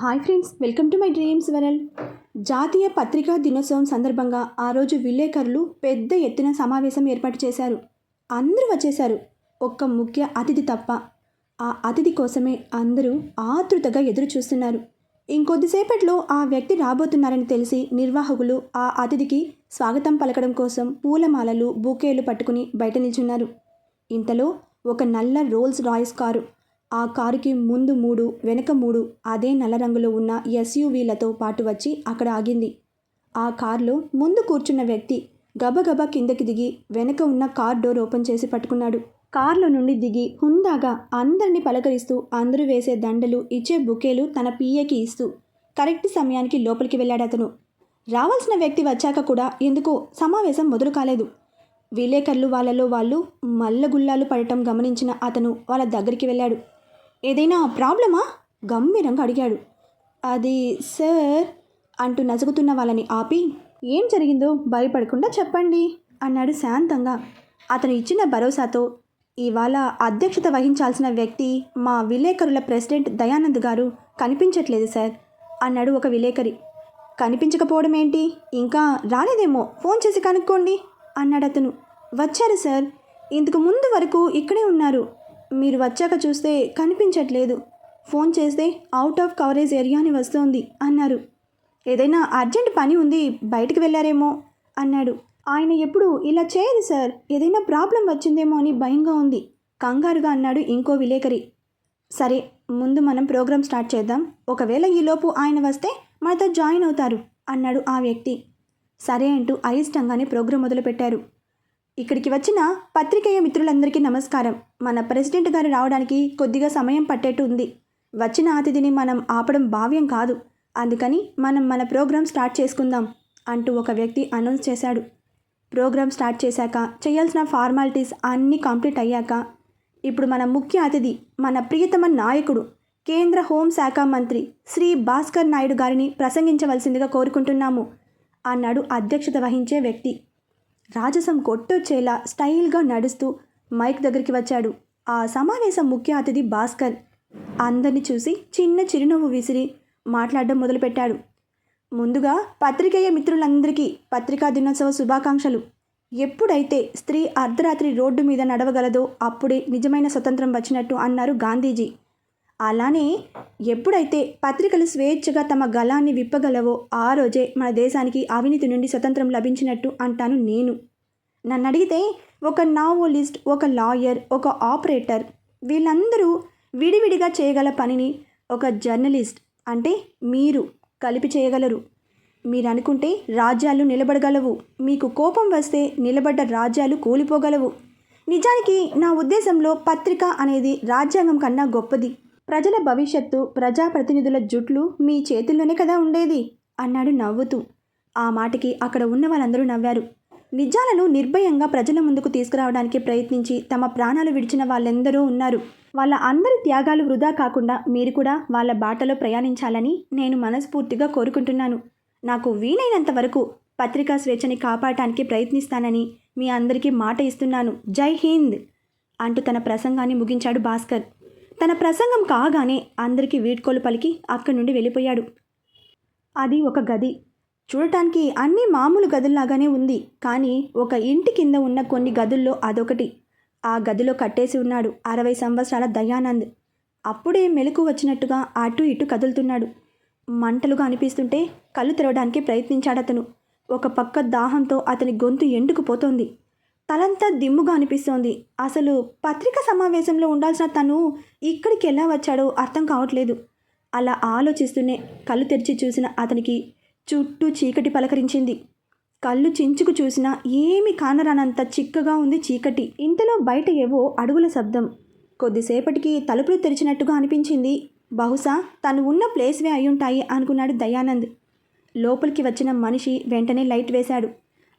Hi friends welcome to my dreams world జాతీయ పత్రికా దినోత్సవం సందర్భంగా ఆ రోజు విలేకరులు పెద్ద ఎత్తున సమావేశం ఏర్పాటు చేశారు. అందరూ వచ్చేశారు. ఒక్క ముఖ్య అతిథి తప్ప. ఆ అతిథి కోసమే అందరూ ఆతృతగా ఎదురు చూస్తున్నారు ఇంకొద్దిసేపట్లో ఆ వ్యక్తి రాబోతున్నారని తెలిసి నిర్వాహకులు ఆ అతిథికి స్వాగతం పలకడం కోసం పూలమాలలు బూకేలు పట్టుకుని బయట నిల్చున్నారు. ఇంతలో ఒక నల్ల రోల్స్ రాయ్స్ కారు ఆ కారుకి ముందు మూడు వెనక మూడు అదే నల్ల రంగులో ఉన్న ఎస్యూవీలతో పాటు వచ్చి అక్కడ ఆగింది. ఆ కారులో ముందు కూర్చున్న వ్యక్తి గబగబా కిందకి దిగి వెనక ఉన్న కార్ డోర్ ఓపెన్ చేసి పట్టుకున్నాడు. కార్లో నుండి దిగి హుందాగా అందరినీ పలకరిస్తూ అందరూ వేసే దండలు ఇచ్చే బుకేలు తన పిఏకి ఇస్తూ కరెక్ట్ సమయానికి లోపలికి వెళ్ళాడు అతను. రావాల్సిన వ్యక్తి వచ్చాక కూడా ఎందుకో సమావేశం మొదలు కాలేదు. విలేకరులు వాళ్ళలో వాళ్ళు మల్లగుల్లాలు పడటం గమనించిన అతను వాళ్ళ దగ్గరికి వెళ్ళాడు. ఏదైనా ప్రాబ్లమా? గంభీరంగా అడిగాడు. అది సార్ అంటూ నసుగుతున్న వాళ్ళని ఆపి ఏం జరిగిందో భయపడకుండా చెప్పండి అన్నాడు శాంతంగా. అతను ఇచ్చిన భరోసాతో ఇవాళ అధ్యక్షత వహించాల్సిన వ్యక్తి మా విలేకరుల ప్రెసిడెంట్ దయానంద్ గారు కనిపించట్లేదు సార్ అన్నాడు ఒక విలేకరి. కనిపించకపోవడం ఏంటి? ఇంకా రాలేదేమో. ఫోన్ చేసి కనుక్కోండి అన్నాడు అతను. వచ్చారు సార్. ఇంతకు ముందు వరకు ఇక్కడే ఉన్నారు. మీరు వచ్చాక చూస్తే కనిపించట్లేదు. ఫోన్ చేస్తే అవుట్ ఆఫ్ కవరేజ్ ఏరియా అని వస్తోంది అన్నారు. ఏదైనా అర్జెంట్ పని ఉంది బయటకు వెళ్ళారేమో అన్నాడు. ఆయన ఎప్పుడు ఇలా చేయదు సార్ ఏదైనా ప్రాబ్లం వచ్చిందేమో అని భయంగా ఉంది. కంగారుగా అన్నాడు ఇంకో విలేకరి. సరే ముందు మనం ప్రోగ్రామ్ స్టార్ట్ చేద్దాం. ఒకవేళ ఈలోపు ఆయన వస్తే మనతో జాయిన్ అవుతారు అన్నాడు ఆ వ్యక్తి. సరే అంటూ అయిష్టంగానే ప్రోగ్రాం మొదలుపెట్టారు. ఇక్కడికి వచ్చిన పత్రికేయ మిత్రులందరికీ నమస్కారం. మన ప్రెసిడెంట్ గారు రావడానికి కొద్దిగా సమయం పట్టేట్టు ఉంది. వచ్చిన అతిథిని మనం ఆపడం భావ్యం కాదు. అందుకని మనం మన ప్రోగ్రాం స్టార్ట్ చేసుకుందాం అంటూ ఒక వ్యక్తి అనౌన్స్ చేశాడు. ప్రోగ్రాం స్టార్ట్ చేశాక చేయాల్సిన ఫార్మాలిటీస్ అన్నీ కంప్లీట్ అయ్యాక ఇప్పుడు మన ముఖ్య అతిథి మన ప్రియతమ నాయకుడు కేంద్ర హోంశాఖ మంత్రి శ్రీ భాస్కర్ నాయుడు గారిని ప్రసంగించవలసిందిగా కోరుకుంటున్నాము అన్నాడు అధ్యక్షత వహించే వ్యక్తి. రాజసం కొట్టొచ్చేలా స్టైల్గా నడుస్తూ మైక్ దగ్గరికి వచ్చాడు. ఆ సమావేశం ముఖ్య అతిథి భాస్కర్. అందరిని చూసి చిన్న చిరునవ్వు విసిరి మాట్లాడడం మొదలుపెట్టాడు. ముందుగా పత్రికేయ మిత్రులందరికీ పత్రికా దినోత్సవ శుభాకాంక్షలు. ఎప్పుడైతే స్త్రీ అర్ధరాత్రి రోడ్డు మీద నడవగలదో అప్పుడే నిజమైన స్వతంత్రం వచ్చినట్టు అన్నారు గాంధీజీ. అలానే ఎప్పుడైతే పత్రికలు స్వేచ్ఛగా తమ గలాన్ని విప్పగలవో ఆ రోజే మన దేశానికి అవినీతి నుండి స్వతంత్రం లభించినట్టు అంటాను నేను. నన్ను అడిగితే ఒక నావోలిస్ట్ ఒక లాయర్ ఒక ఆపరేటర్ వీళ్ళందరూ విడివిడిగా చేయగల పనిని ఒక జర్నలిస్ట్ అంటే మీరు కలిపి చేయగలరు. మీరు అనుకుంటే రాజ్యాలు నిలబడగలవు. మీకు కోపం వస్తే నిలబడ్డ రాజ్యాలు కూలిపోగలవు. నిజానికి నా ఉద్దేశంలో పత్రిక అనేది రాజ్యాంగం కన్నా గొప్పది. ప్రజల భవిష్యత్తు ప్రజాప్రతినిధుల జుట్లు మీ చేతుల్లోనే కదా ఉండేది? అన్నాడు నవ్వుతూ. ఆ మాటకి అక్కడ ఉన్న వాళ్ళందరూ నవ్వారు. నిజాలను నిర్భయంగా ప్రజల ముందుకు తీసుకురావడానికి ప్రయత్నించి తమ ప్రాణాలు విడిచిన వాళ్ళెందరో ఉన్నారు. వాళ్ళ అందరి త్యాగాలు వృధా కాకుండా మీరు కూడా వాళ్ళ బాటలో ప్రయాణించాలని నేను మనస్ఫూర్తిగా కోరుకుంటున్నాను. నాకు వీలైనంత వరకు పత్రికా స్వేచ్ఛని కాపాడటానికి ప్రయత్నిస్తానని మీ అందరికీ మాట ఇస్తున్నాను. జై హింద్! అంటూ తన ప్రసంగాన్ని ముగించాడు భాస్కర్. తన ప్రసంగం కాగానే అందరికీ వీడ్కోలు పలికి అక్కడి నుండి వెళ్ళిపోయాడు. అది ఒక గది. చూడటానికి అన్ని మామూలు గదుల్లాగానే ఉంది. కానీ ఒక ఇంటి కింద ఉన్న కొన్ని గదుల్లో అదొకటి. ఆ గదిలో కట్టేసి ఉన్నాడు అరవై సంవత్సరాల దయానంద్. అప్పుడే మెలకు వచ్చినట్టుగా అటు ఇటు కదులుతున్నాడు. మంటలుగా అనిపిస్తుంటే కళ్ళు తెరవడానికి ప్రయత్నించాడతను. ఒక పక్క దాహంతో అతని గొంతు ఎండుకుపోతోంది. తలంతా దిమ్ముగా అనిపిస్తోంది. అసలు పత్రిక సమావేశంలో ఉండాల్సిన తను ఇక్కడికి ఎలా వచ్చాడో అర్థం కావట్లేదు. అలా ఆలోచిస్తూనే కళ్ళు తెరిచి చూసిన అతనికి చుట్టూ చీకటి పలకరించింది. కళ్ళు చించుకు చూసినా ఏమి కానరానంత చిక్కగా ఉంది చీకటి. ఇంతలో బయట ఏవో అడుగుల శబ్దం. కొద్దిసేపటికి తలుపులు తెరిచినట్టుగా అనిపించింది. బహుశా తను ఉన్న ప్లేస్వే అయ్యుంటాయి అనుకున్నాడు దయానంద్. లోపలికి వచ్చిన మనిషి వెంటనే లైట్ వేశాడు.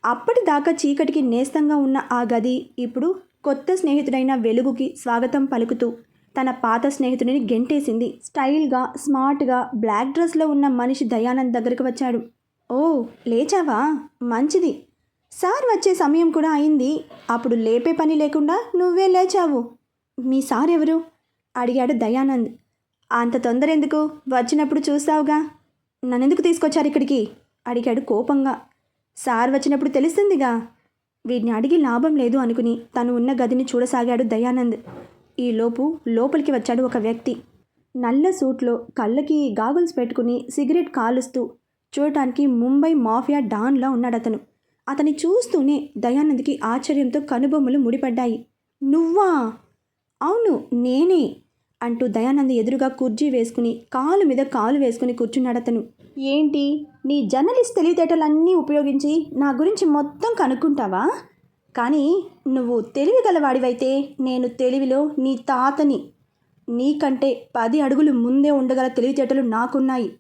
అప్పటిదాకా చీకటికి నేస్తంగా ఉన్న ఆ గది ఇప్పుడు కొత్త స్నేహితుడైన వెలుగుకి స్వాగతం పలుకుతూ తన పాత స్నేహితుడిని గెంటేసింది. స్టైల్గా స్మార్ట్గా బ్లాక్ డ్రెస్లో ఉన్న మనిషి దయానంద్ దగ్గరికి వచ్చాడు. ఓ లేచావా? మంచిది. సార్ వచ్చే సమయం కూడా అయింది. అప్పుడు లేపే పని లేకుండా నువ్వే లేచావు. మీ సార్ ఎవరు? అడిగాడు దయానంద్. అంత తొందర ఎందుకు వచ్చినప్పుడు చూస్తావుగా. నన్నెందుకు తీసుకొచ్చారు ఇక్కడికి? అడిగాడు కోపంగా. సార్ వచ్చినప్పుడు తెలుస్తుందిగా వీడిని అడిగి లాభం లేదు అనుకుని తను ఉన్న గదిని చూడసాగాడు దయానంద్. ఈలోపు లోపలికి వచ్చాడు ఒక వ్యక్తి. నల్ల సూట్లో కళ్ళకి గాగుల్స్ పెట్టుకుని సిగరెట్ కాలుస్తూ చూడటానికి ముంబై మాఫియా డాన్లా ఉన్నాడు అతను అతన్ని చూస్తూనే దయానంద్కి ఆశ్చర్యంతో కనుబొమ్మలు ముడిపడ్డాయి. నువ్వా? అవును నేనే అంటూ దయానంద్ ఎదురుగా కుర్చీ వేసుకుని కాలు మీద కాలు వేసుకుని కూర్చున్నాడు అతను ఏంటి? నీ జర్నలిస్ట్ తెలివితేటలన్నీ ఉపయోగించి నా గురించి మొత్తం కనుక్కుంటావా? కానీ నువ్వు తెలివి గలవాడివైతే నేను తెలివిలో నీ తాతని నీకంటే పది అడుగులు ముందే ఉండగల తెలివితేటలు నాకున్నాయి.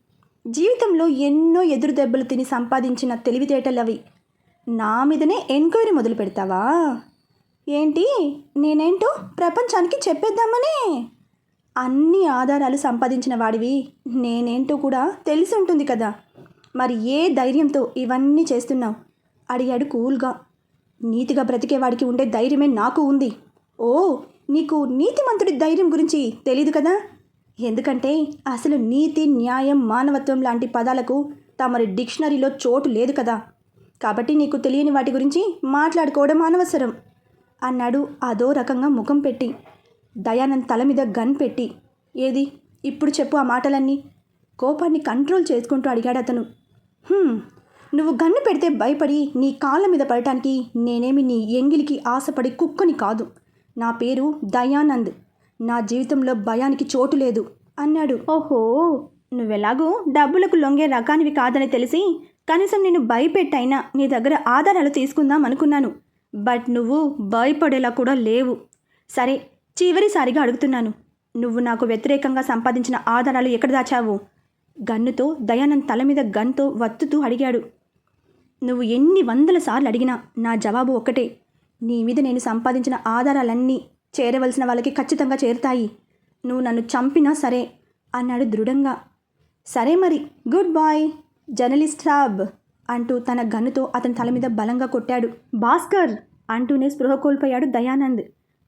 జీవితంలో ఎన్నో ఎదురు దెబ్బలు తిని సంపాదించిన తెలివితేటలు అవి నా మీదనే ఎంక్వైరీ మొదలు పెడతావా ఏంటి? నేనేంటో ప్రపంచానికి చెప్పేద్దామనే? అన్ని ఆధారాలు సంపాదించిన వాడివి. నేనేంటో కూడా తెలిసి ఉంటుంది కదా. మరి ఏ ధైర్యంతో ఇవన్నీ చేస్తున్నావు? అడిగాడు కూల్గా. నీతిగా బ్రతికేవాడికి ఉండే ధైర్యమే నాకు ఉంది. ఓ నీకు నీతిమంతుడి ధైర్యం గురించి తెలియదు కదా? ఎందుకంటే అసలు నీతి న్యాయం మానవత్వం లాంటి పదాలకు తమరి డిక్షనరీలో చోటు లేదు కదా. కాబట్టి నీకు తెలియని వాటి గురించి మాట్లాడుకోవడం అనవసరం అన్నాడు అదో రకంగా ముఖం పెట్టి. దయానంద్ తల మీద గన్ పెట్టి ఏది? ఇప్పుడు చెప్పు ఆ మాటలన్నీ. కోపాన్ని కంట్రోల్ చేసుకుంటూ అడిగాడు అతను. నువ్వు గన్ను పెడితే భయపడి నీ కాళ్ళ మీద పడటానికి నేనేమి నీ ఎంగిలికి ఆశపడి కుక్కని కాదు. నా పేరు దయానంద్. నా జీవితంలో భయానికి చోటు లేదు అన్నాడు. ఓహో నువ్వెలాగూ డబ్బులకు లొంగే రకానివి కాదని తెలిసి కనీసం నేను భయపెట్టైనా నీ దగ్గర ఆధారాలు తీసుకుందాం అనుకున్నాను. బట్ నువ్వు భయపడేలా కూడా లేవు. సరే చివరిసారిగా అడుగుతున్నాను. నువ్వు నాకు వ్యతిరేకంగా సంపాదించిన ఆధారాలు ఎక్కడ దాచావు? గన్నుతో దయానంద్ తల మీద గన్తో వత్తుతూ అడిగాడు. నువ్వు ఎన్ని వందల సార్లు అడిగినా నా జవాబు ఒక్కటే. నీ మీద నేను సంపాదించిన ఆధారాలన్నీ చేరవలసిన వాళ్ళకి ఖచ్చితంగా చేరుతాయి. నువ్వు నన్ను చంపినా సరే అన్నాడు దృఢంగా. సరే మరి గుడ్ బాయ్ జర్నలిస్ట్ సాబ్ అంటూ తన గన్నుతో అతని తల మీద బలంగా కొట్టాడు. భాస్కర్ అంటూనే స్పృహ కోల్పోయాడు దయానంద్.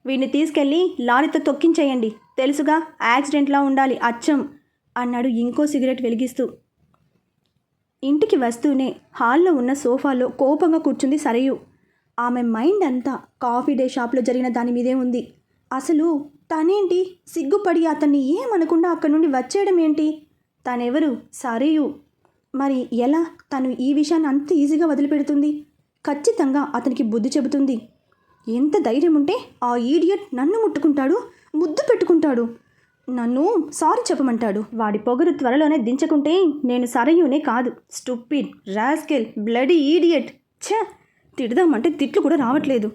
వీడిని తీసుకెళ్ళి లారీతో తొక్కించేయండి. తెలుసుగా యాక్సిడెంట్లా ఉండాలి అచ్చం అన్నాడు ఇంకో సిగరెట్ వెలిగిస్తూ. ఇంటికి వస్తూనే హాల్లో ఉన్న సోఫాలో కోపంగా కూర్చుంది సరయు. ఆమె మైండ్ అంతా కాఫీ డే షాప్లో జరిగిన దాని మీదే ఉంది. అసలు తనేంటి? సిగ్గుపడి అతన్ని ఏమనకుండా అక్కడి నుండి వచ్చేయడం ఏంటి? తనెవరు? సరయు. మరి ఎలా తను ఈ విషయాన్ని అంత ఈజీగా వదిలిపెడుతుంది? ఖచ్చితంగా అతనికి బుద్ధి చెబుతుంది. ఎంత ధైర్యం ఉంటే ఆ ఈడియట్ నన్ను ముట్టుకుంటాడు ముద్దు పెట్టుకుంటాడు. నన్ను సారీ చెప్పమంటాడు. వాడి పొగరు త్వరలోనే దించకుంటే నేను సరయునే కాదు. స్టూపిడ్ రాస్కెల్ బ్లడీ ఈడియట్ ఛ! తిడదామంటే తిట్లు కూడా రావట్లేదు.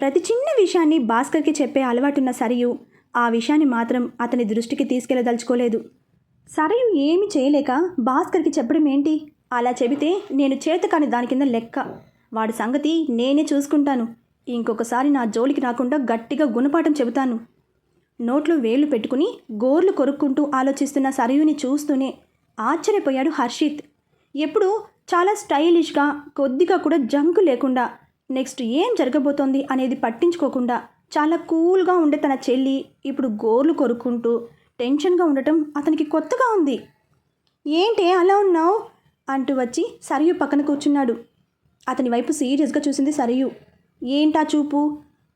ప్రతి చిన్న విషయాన్ని భాస్కర్కి చెప్పే అలవాటున్న సరియు ఆ విషయాన్ని మాత్రం అతని దృష్టికి తీసుకెళ్ళదలుచుకోలేదు సరయు ఏమి చేయలేక భాస్కర్కి చెప్పడం ఏంటి? అలా చెబితే నేను చేతకాని దాని కింద లెక్క. వాడి సంగతి నేనే చూసుకుంటాను. ఇంకొకసారి నా జోలికి రాకుండా గట్టిగా గుణపాఠం చెబుతాను. నోట్లో వేళ్ళు పెట్టుకుని గోర్లు కొరుక్కుంటూ ఆలోచిస్తున్న సరయుని చూస్తూనే ఆశ్చర్యపోయాడు హర్షిత్. ఎప్పుడు చాలా స్టైలిష్గా కొద్దిగా కూడా జంకు లేకుండా నెక్స్ట్ ఏం జరగబోతోంది అనేది పట్టించుకోకుండా చాలా కూల్గా ఉండే తన చెల్లి ఇప్పుడు గోర్లు కొరుక్కుంటూ టెన్షన్గా ఉండటం అతనికి కొత్తగా ఉంది. ఏంటే అలా ఉన్నావు? అంటూ వచ్చి సరియు పక్కన కూర్చున్నాడు. అతని వైపు సీరియస్గా చూసింది సరియు. ఏంటా చూపు?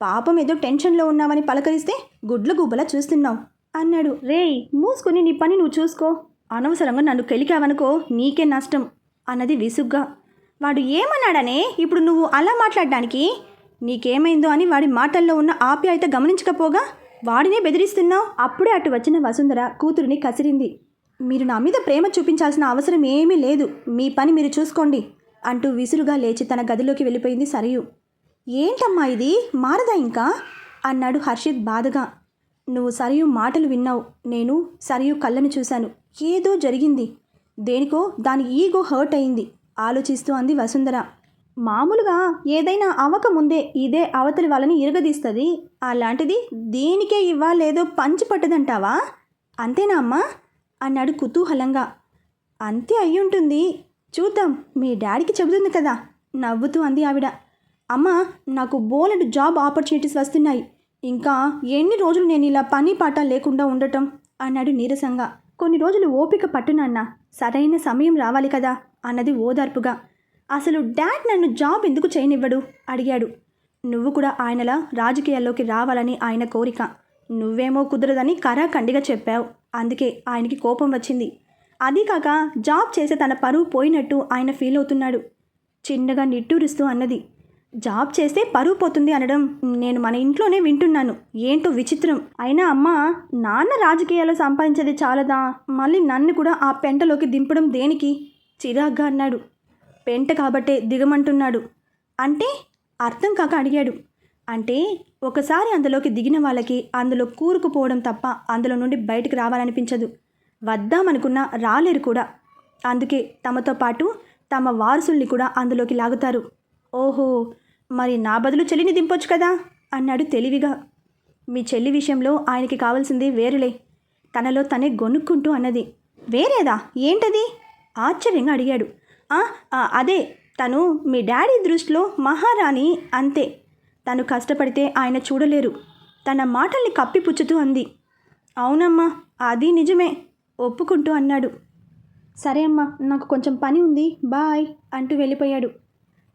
పాపం ఏదో టెన్షన్లో ఉన్నావని పలకరిస్తే గుడ్ల గుబ్బలా చూస్తున్నావు. అన్నాడు. రేయ్! మూసుకొని నీ పని నువ్వు చూసుకో. అనవసరంగా నన్ను కెలికావనుకో నీకే నష్టం అన్నది విసుగ్గా. వాడు ఏమన్నాడనే? ఇప్పుడు నువ్వు అలా మాట్లాడడానికి నీకేమైందో అని వాడి మాటల్లో ఉన్న ఆప్యాయత గమనించకపోగా వాడినే బెదిరిస్తున్నావు? అప్పుడే అటు వచ్చిన వసుంధర కూతురిని కసిరింది. మీరు నా మీద ప్రేమ చూపించాల్సిన అవసరం ఏమీ లేదు. మీ పని మీరు చూసుకోండి అంటూ విసురుగా లేచి తన గదిలోకి వెళ్ళిపోయింది సరియు. ఏంటమ్మా ఇది? మారదా ఇంకా? అన్నాడు హర్షిత్ బాధగా. నువ్వు సరియు మాటలు విన్నావు. నేను సరియు కళ్ళను చూశాను. ఏదో జరిగింది. దేనికో దాని ఈగో హర్ట్ అయింది ఆలోచిస్తూ అంది వసుంధర. మామూలుగా ఏదైనా అవక ముందే ఇదే అవతలి వాళ్ళని ఇరగదీస్తుంది. అలాంటిది దీనికే ఇవ్వాలేదో పంచి పట్టదంటావా? అంతేనా అమ్మా? అన్నాడు కుతూహలంగా. అంతే అయ్యుంటుంది. చూద్దాం. మీ డాడీకి చెబుతుంది కదా నవ్వుతూ అంది ఆవిడ. అమ్మ నాకు బోలెడు జాబ్ ఆపర్చునిటీస్ వస్తున్నాయి. ఇంకా ఎన్ని రోజులు నేను ఇలా పని పాట లేకుండా ఉండటం? అన్నాడు నీరసంగా. కొన్ని రోజులు ఓపిక పట్టు నాన్న సరైన సమయం రావాలి కదా? అన్నది ఓదార్పుగా. అసలు డాడ్ నన్ను జాబ్ ఎందుకు చేయనివ్వడు? అడిగాడు. నువ్వు కూడా ఆయనలా రాజకీయాల్లోకి రావాలని ఆయన కోరిక. నువ్వేమో కుదరదని కరాఖండిగా చెప్పావు. అందుకే ఆయనకి కోపం వచ్చింది. అదీ కాక జాబ్ చేసే తన పరువు పోయినట్టు ఆయన ఫీల్ అవుతున్నాడు. చిన్నగా నిట్టూరుస్తూ అన్నది. జాబ్ చేస్తే పరువు పోతుంది అనడం నేను మన ఇంట్లోనే వింటున్నాను. ఏంటో విచిత్రం. అయినా అమ్మ నాన్న రాజకీయాలు సంపాదించేది చాలదా? మళ్ళీ నన్ను కూడా ఆ పెంటలోకి దింపడం దేనికి? చిరాగ్గా అన్నాడు. పెంట కాబట్టే దిగమంటున్నాడు. అంటే అర్థం కాక అడిగాడు. అంటే ఒకసారి అందులోకి దిగిన వాళ్ళకి అందులో కూరుకుపోవడం తప్ప అందులో నుండి బయటకు రావాలనిపించదు. వద్దామనుకున్నా రాలేరు కూడా. అందుకే తమతో పాటు తమ వారసుల్ని కూడా అందులోకి లాగుతారు. ఓహో మరి నా బదులు చెల్లిని దింపొచ్చు కదా? అన్నాడు తెలివిగా. మీ చెల్లి విషయంలో ఆయనకి కావాల్సింది వేరులే. తనలో తనే గొనుక్కుంటూ అన్నది. వేరేదా? ఏంటది? ఆశ్చర్యంగా అడిగాడు. అదే తను మీ డాడీ దృష్టిలో మహారాణి అంతే. తను కష్టపడితే ఆయన చూడలేరు. తన మాటల్ని కప్పిపుచ్చుతూ అంది. అవునమ్మా అది నిజమే ఒప్పుకుంటూ అన్నాడు. సరే అమ్మా నాకు కొంచెం పని ఉంది బాయ్ అంటూ వెళ్ళిపోయాడు.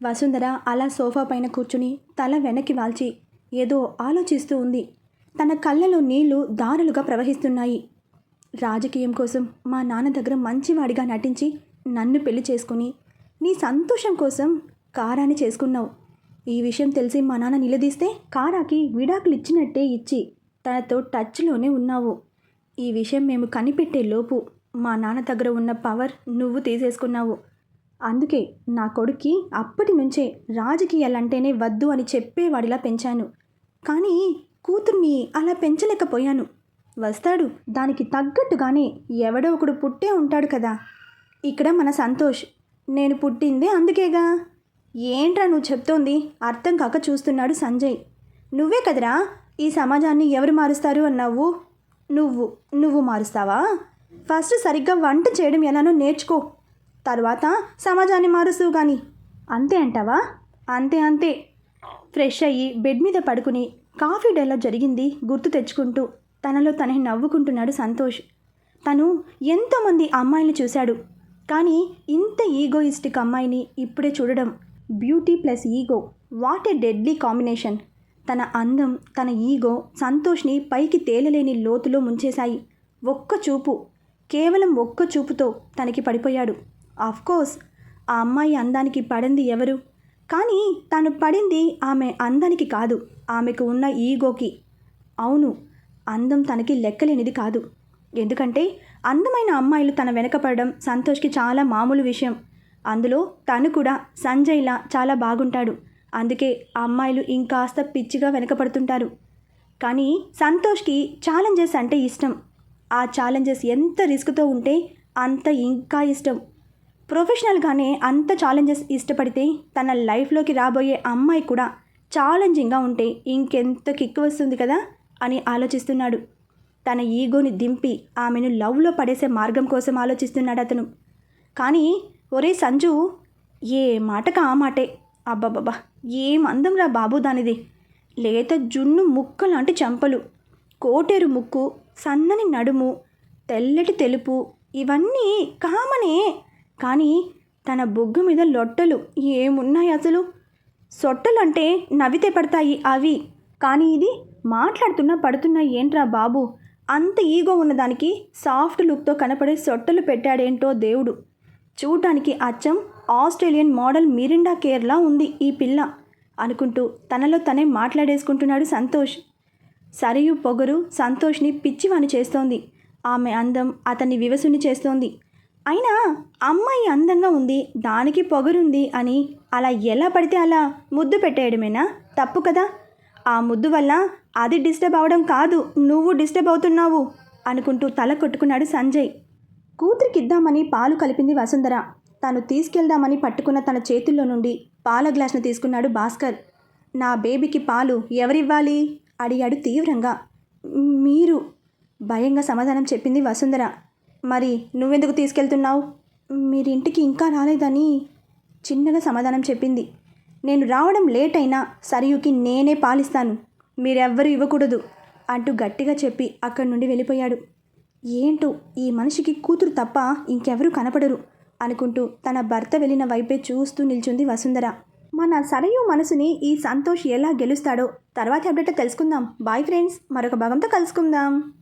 వసుంధర అలా సోఫా పైన కూర్చుని తల వెనక్కి వాల్చి ఏదో ఆలోచిస్తూ ఉంది. తన కళ్ళలో నీళ్ళు దారులుగా ప్రవహిస్తున్నాయి. రాజకీయం కోసం మా నాన్న దగ్గర మంచివాడిగా నటించి నన్ను పెళ్ళి చేసుకుని నీ సంతోషం కోసం కారాని చేసుకున్నావు. ఈ విషయం తెలిసి మా నాన్న నిలదీస్తే కారాకి విడాకులు ఇచ్చినట్టే ఇచ్చి తనతో టచ్లోనే ఉన్నావు. ఈ విషయం మేము కనిపెట్టే లోపు మా నాన్న దగ్గర ఉన్న పవర్ నువ్వు తీసేసుకున్నావు. అందుకే నా కొడుక్కి అప్పటి నుంచే రాజకీయాలంటేనే వద్దు అని చెప్పేవాడిలా పెంచాను. కానీ కూతుర్ని అలా పెంచలేకపోయాను. వస్తాడు దానికి తగ్గట్టుగానే ఎవడో ఒకడు పుట్టే ఉంటాడు కదా. ఇక్కడ మన సంతోష్. నేను పుట్టిందే అందుకేగా? ఏంట్రా నువ్వు చెప్తోంది? అర్థం కాక చూస్తున్నాడు సంజయ్. నువ్వే కదరా ఈ సమాజాన్ని ఎవరు మారుస్తారు అన్నావు? నువ్వు. నువ్వు మారుస్తావా? ఫస్ట్ సరిగ్గా వంట చేయడం ఎలానో నేర్చుకో. తర్వాత సమాజాన్ని మారుస్తూ కానీ అంతే అంటావా? అంతే అంతే. ఫ్రెష్ అయ్యి బెడ్ మీద పడుకుని కాఫీ డేలో జరిగింది గుర్తు తెచ్చుకుంటూ తనలో తనే నవ్వుకుంటున్నాడు సంతోష్. తను ఎంతోమంది అమ్మాయిలు చూశాడు. కానీ ఇంత ఈగోయిస్టిక్ అమ్మాయిని ఇప్పుడే చూడడం beauty plus ego. What a deadly combination. తన అందం తన ఈగో సంతోష్ని పైకి తేలలేని లోతులో ముంచేశాయి. ఒక్క చూపు కేవలం ఒక్క చూపుతో తనకి పడిపోయాడు. కోర్స్ ఆ అమ్మాయి అందానికి పడింది ఎవరు? కానీ తను పడింది ఆమె అందానికి కాదు ఆమెకు ఉన్న ఈగోకి. అవును అందం తనకి లెక్కలేనిది కాదు. ఎందుకంటే అందమైన అమ్మాయిలు తన వెనకపడడం సంతోష్కి చాలా మామూలు విషయం. అందులో తను కూడా సంజయ్లా చాలా బాగుంటాడు. అందుకే ఆ అమ్మాయిలు ఇంకాస్త పిచ్చిగా వెనకపడుతుంటారు కానీ సంతోష్కి ఛాలెంజెస్ అంటే ఇష్టం. ఆ ఛాలెంజెస్ ఎంత రిస్క్తో ఉంటే అంత ఇంకా ఇష్టం. ప్రొఫెషనల్గానే అంత ఛాలెంజెస్ ఇష్టపడితే తన లైఫ్లోకి రాబోయే అమ్మాయి కూడా ఛాలెంజింగ్గా ఉంటే ఇంకెంత కిక్ వస్తుంది కదా? అని ఆలోచిస్తున్నాడు. తన ఈగోని దింపి ఆమెను లవ్లో పడేసే మార్గం కోసం ఆలోచిస్తున్నాడు అతను. కానీ ఒరే సంజు ఏ మాటక ఆ మాటే? అబ్బబ్బబ్బా ఏం అందం రా బాబు దానిది? లేత జున్ను ముక్క లాంటి చెంపలు కోటేరు ముక్కు సన్నని నడుము తెల్లటి తెలుపు ఇవన్నీ కామనే! కానీ తన బొగ్గు మీద లొట్టలు ఏమున్నాయి అసలు? సొట్టలంటే నవ్వితే పడతాయి అవి. కానీ ఇది మాట్లాడుతున్నా పడుతున్నా ఏంట్రా బాబు? అంత ఈగో ఉన్నదానికి సాఫ్ట్ లుక్తో కనపడే సొట్టలు పెట్టాడేంటో దేవుడు. చూడటానికి అచ్చం ఆస్ట్రేలియన్ మోడల్ మిరిండా కేర్లా ఉంది ఈ పిల్ల అనుకుంటూ తనలో తనే మాట్లాడేసుకుంటున్నాడు సంతోష్. సరియు పొగరు సంతోష్ని పిచ్చివాని చేస్తోంది. ఆమె అందం అతన్ని వివసుని చేస్తోంది. అయినా అమ్మాయి అందంగా ఉంది దానికి పొగరుంది అని అలా ఎలా పడితే అలా ముద్దు పెట్టేయడమేనా? తప్పు కదా. ఆ ముద్దు వల్ల అది డిస్టర్బ్ అవడం కాదు నువ్వు డిస్టర్బ్ అవుతున్నావు అనుకుంటూ తల కొట్టుకున్నాడు సంజయ్. కూతురికిద్దామని పాలు కలిపింది వసుంధర. తను తీసుకెళ్దామని పట్టుకున్న తన చేతుల్లో నుండి పాల గ్లాస్ను తీసుకున్నాడు భాస్కర్. నా బేబీకి పాలు ఎవరివ్వాలి? అడిగాడు తీవ్రంగా. మీరు భయంగా సమాధానం చెప్పింది వసుంధర. మరి నువ్వెందుకు తీసుకెళ్తున్నావు? మీరింటికి ఇంకా రాలేదని చిన్నగా సమాధానం చెప్పింది. నేను రావడం లేట్ అయినా సరియుకి నేనే పాలిస్తాను. మీరెవ్వరూ ఇవ్వకూడదు అంటూ గట్టిగా చెప్పి అక్కడి నుండి వెళ్ళిపోయాడు. ఏంటో ఈ మనిషికి కూతురు తప్ప ఇంకెవరూ కనపడరు అనుకుంటూ తన భర్త వెళ్ళిన వైపే చూస్తూ నిల్చుంది వసుంధర. మన సరయు మనసుని ఈ సంతోష్ ఎలా గెలుస్తాడో తర్వాతి అప్డేట్ తెలుసుకుందాం. బాయ్ ఫ్రెండ్స్ మరొక భాగంతో కలుసుకుందాం.